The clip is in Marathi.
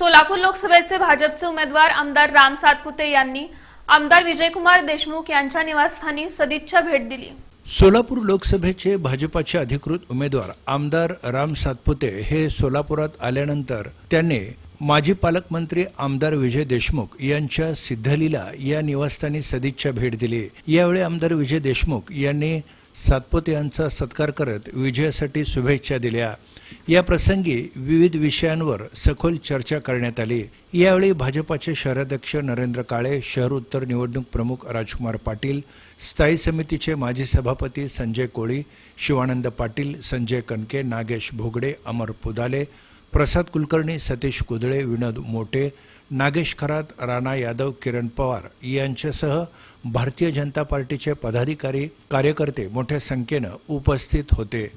सोलापूर लोकसभेचे भाजपचे उमेदवार आमदार राम सातपुते यांनी आमदार विजयकुमार देशमुख यांच्या निवासस्थानी सदिच्छा भेट दिली. सोलापूर लोकसभेचे भाजपाचे अधिकृत उमेदवार आमदार राम सातपुते हे सोलापुरात आल्यानंतर त्यांनी माजी पालकमंत्री आमदार विजय देशमुख यांच्या सिद्धलीला या निवासस्थानी सदिच्छा भेट दिली. यावेळी आमदार विजय देशमुख यांनी सातपुते यांचा सत्कार करत विजयासाठी शुभेच्छा दिल्या. या प्रसंगी विविध विषयांवर सखोल चर्चा करण्यात आली. यावेळी भाजपाचे शहराध्यक्ष नरेंद्र काळे शहर उत्तर निवडणूक प्रमुख राजकुमार पाटील स्थायी समितीचे माजी सभापती संजय कोळी शिवानंद पाटील संजय कणके नागेश भोगडे अमर पुदाले प्रसाद कुलकर्णी सतीश कुदळे विनोद मोटे नागेश खरात राणा यादव किरण पवार यांच्यासह भारतीय जनता पार्टीचे पदाधिकारी कार्यकर्ते मोठ्या संख्येनं उपस्थित होते.